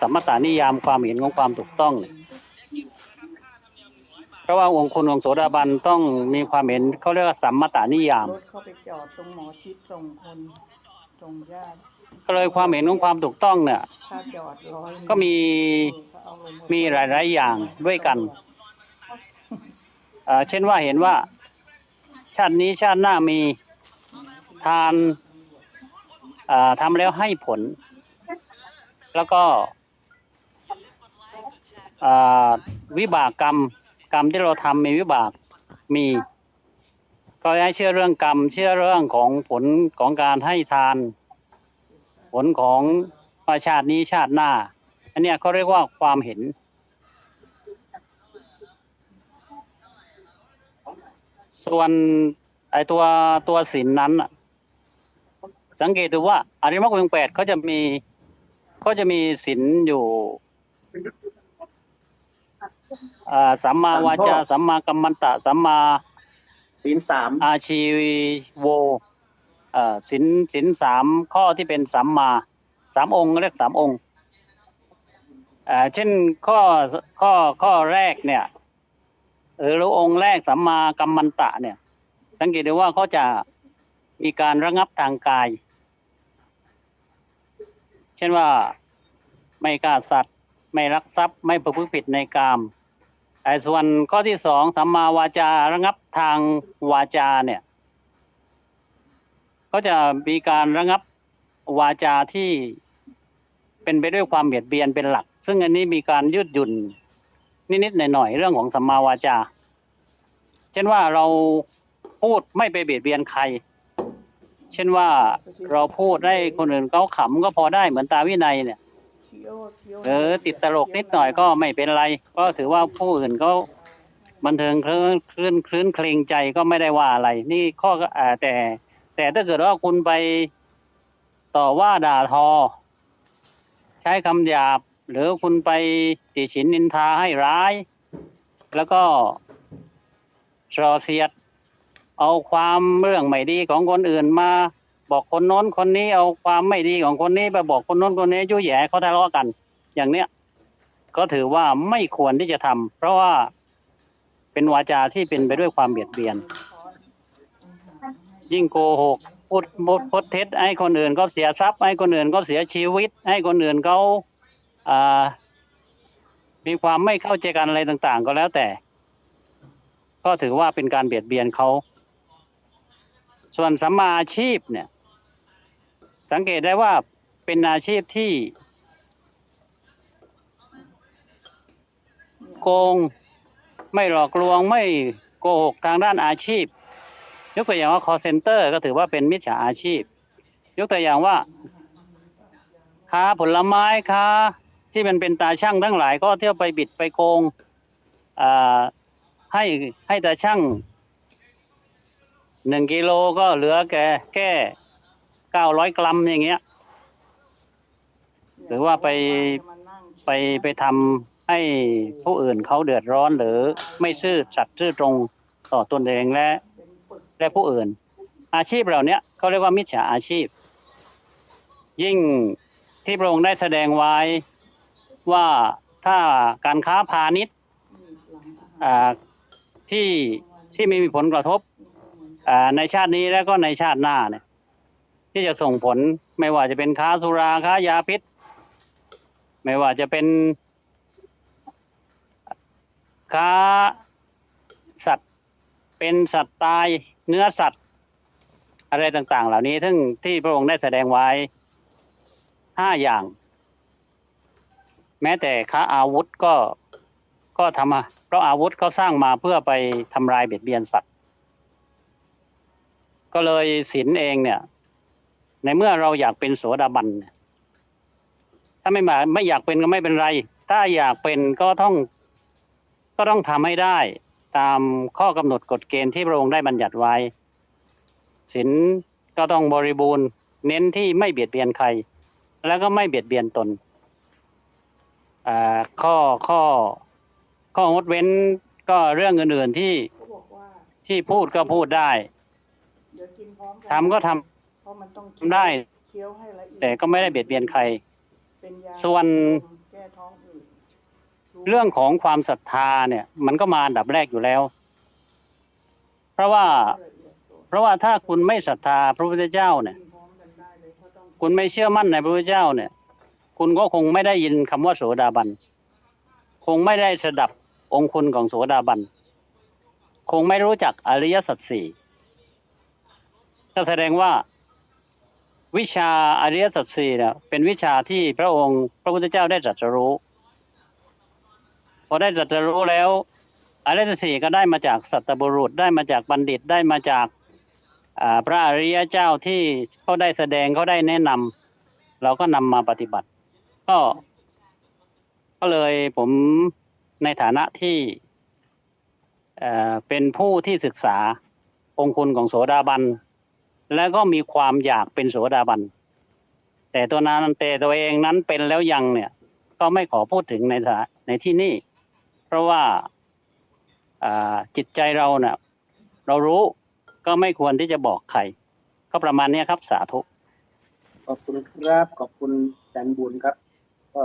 สัมมตานิยามความเห็นของความถูกต้องเพราะว่าองค์คุณองค์โสดาบันต้องมีความเห็นเขาเรียกว่าสัมมตานิยาม รถเข้าไปจอดตรงหมอชิดส่งคนส่งญาติก็เลยความเห็นของความถูกต้องเนี่ยค่าจอดร้อยก็มีเออเขาเอาลงมีหลายๆอย่างด้วยกันเอ่อเช่นว่าเห็นว่า ชาตินี้ชาติหน้ามีทานเอ่อทำแล้วให้ผล แล้วก็วิบากกรรม กรรมที่เราทำมีวิบากมีก็ให้เชื่อเรื่องกรรม เชื่อเรื่องของผลของการให้ทาน ผลของาชาตินี้ชาติหน้า อันนี้เขาเรียกว่าความเห็น ส่วนไอตัวตัวศีลนั้นน่ะสังเกตดูว่าอริมรรคมีองแปดเขาจะมี เขาจะมีศีลอยู่อ่าสัมมาวาจาสัมมากัมมันตะสัมมาศีลสามอาชีโวเอ่อศีลศีลสามข้อที่เป็นสัมมาสามองค์เรียกสามองค์เอ่อเช่นข้อข้อข้อแรกเนี่ยเออหรือองค์แรกสัมมากัมมันตะเนี่ย สังเกตดูว่าเขาจะมีการระงับทางกาย เช่นว่าไม่ฆ่าสัตว์ ไม่รักทรัพย์ไม่ประพฤติผิดในกามไอ้ส่วนข้อที่สองสัมมาวาจาระงับทางวาจาเนี่ยก็จะมีการระงับวาจาที่เป็นไปด้วยความเบียดเบียนเป็นหลัก ซึ่งอันนี้มีการยืดหยุ่น นิดๆหน่อยๆเรื่องของสัมมาวาจา เช่นว่าเราพูดไม่ไปเบียดเบียนใคร เช่นว่าเราพูดให้คนอื่นเขาขำก็พอได้เหมือนตาวินัยเนี่ยเคี้ยวเคี้ยวเออติดตลกนิดหน่อยก็ไม่เป็นไร ก็ถือว่าผู้อื่นเขาบันเทิงคลื่นคลื่นคลื่นเคลงใจก็ไม่ได้ว่าอะไร นี่ข้อก็อ่าแต่ แต่ถ้าเกิดว่าคุณไปต่อว่าด่าทอ ใช้คำหยาบ หรือคุณไปติฉินนินทาให้ร้าย แล้วก็สรอเสียด เอาความเรื่องไม่ดีของคนอื่นมา บอกคนโน้นคนนี้เอาความไม่ดีของคนนี้ไปบอกคนโน้นคนนี้ยุ่ยแย่เขาทะเลาะกัน อย่างเนี้ยก็ถือว่าไม่ควรที่จะทำเพราะว่าเป็นวาจาที่เป็นไปด้วยความเบียดเบียน ยิ่งโกหกพูดพูดพดเท็จให้คนอื่นก็เสียทรัพย์ให้คนอื่นก็เสียชีวิต ให้คนอื่นเขาอ่ามีความไม่เข้าใจกันอะไรต่าง ๆ ก็แล้วแต่ ก็ถือว่าเป็นการเบียดเบียนเขา ส่วนสัมมาอาชีพเนี่ย สังเกตได้ว่าเป็นอาชีพที่ โกงไม่หลอกลวงไม่โกหกทางด้านอาชีพ ยกตัวอย่างว่า call center ก็ถือว่าเป็นมิจฉาอาชีพ ยกตัวอย่างว่า ค้าผลไม้ค้าที่มันเป็นตาช่างทั้งหลายก็เที่ยวไปบิดไปโกงให้ให้ตาช่าง หนึ่งกิโลก็เหลือแกแค่เก้าร้อยกรัมอย่างเงี้ย หรือว่าไป ไปไปทำให้ผู้อื่นเขาเดือดร้อนหรือไม่ซื่อสัตย์ซื่อตรงต่อตนเองและและผู้อื่น อาชีพเหล่าเนี้ยเขาเรียกว่ามิจฉาอาชีพ ยิ่งที่พระองค์ได้แสดงไว้ว่าถ้าการค้าพาณิชย์อ่าที่ที่ไม่มีผลกระทบ ในชาตินี้และก็ในชาติหน้าเนี่ย ที่จะส่งผลไม่ว่าจะเป็นค้าสุราค้ายาพิษ ไม่ว่าจะเป็นค้าสัตว์เป็นสัตว์ตายเนื้อสัตว์ อะไรต่างๆ เหล่านี้ซึ่งที่พระองค์ได้แสดงไว้ห้าอย่าง แม้แต่ค้าอาวุธก็ก็ทำมาเพราะอาวุธเขาสร้างมาเพื่อไปทำลายเบียดเบียนสัตว์ ก็เลยศีลเองเนี่ย ในเมื่อเราอยากเป็นโสดาบันถ้าไม่มาไม่อยากเป็นก็ไม่เป็นไร ถ้าอยากเป็นก็ต้อง ก็ต้องทำให้ได้ ตามข้อกำหนดกฎเกณฑ์ที่พระองค์ได้บัญญัติไว้ศีลก็ต้องบริบูรณ์ เน้นที่ไม่เบียดเบียนใคร แล้วก็ไม่เบียดเบียนตนอ่าข้อข้อ ข้องดเว้นก็เรื่องอื่นๆที่ที่พูดก็พูดได้ เดี๋ยวกินพร้อมกัทำก็ทำเพราะมันต้องทำได้ เคี้ยวให้ละเอียดแต่ก็ไม่ได้เบียดเบียนใครเเป็นยาส่วน แก้ท้องอืดเรื่องของความศรัทธาเนี่ย มันก็มาอันดับแรกอยู่แล้ว เพราะว่าเพราะว่าถ้าคุณไม่ศรัทธาพระพุทธเจ้าเนี่ยพร้อมกันได้เลยเพราะต้องคุณไม่เชื่อมั่นในพระพุทธเจ้าเนี่ย คุณก็คงไม่ได้ยินคำว่าโสดาบัน คงไม่ได้สดับองค์คุณของโสดาบัน คงไม่รู้จักอริยสัจสี่ ก็แสดงว่า วิชาอริยสัจสี่เนี่ยเป็นวิชาที่พระองค์ พระพุทธเจ้าได้ตรัสรู้ พอได้ตรัสรู้แล้วอริยสัจสี่ก็ได้มาจากสัตบุรุษได้มาจากบัณฑิตได้มาจากพระอริยเจ้าที่เขาได้แสดงเขาได้แนะนำเราก็นำมาปฏิบัติ ก็ก็เลยผมในฐานะที่เป็นผู้ที่ศึกษาองคุณของโสดาบัน แล้วก็มีความอยากเป็นโสดาบัน แต่ตัวนั้นแต่ตัวเองนั้นเป็นแล้วยังเนี่ย ก็ไม่ขอพูดถึงในในที่นี่ เพราะว่าจิตใจเราเน่ะเรารู้ก็ไม่ควรที่จะบอกใคร ก็ประมาณนี้ครับสาธุ ขอบคุณครับ ขอบคุณอาจารย์บุญครับ ก็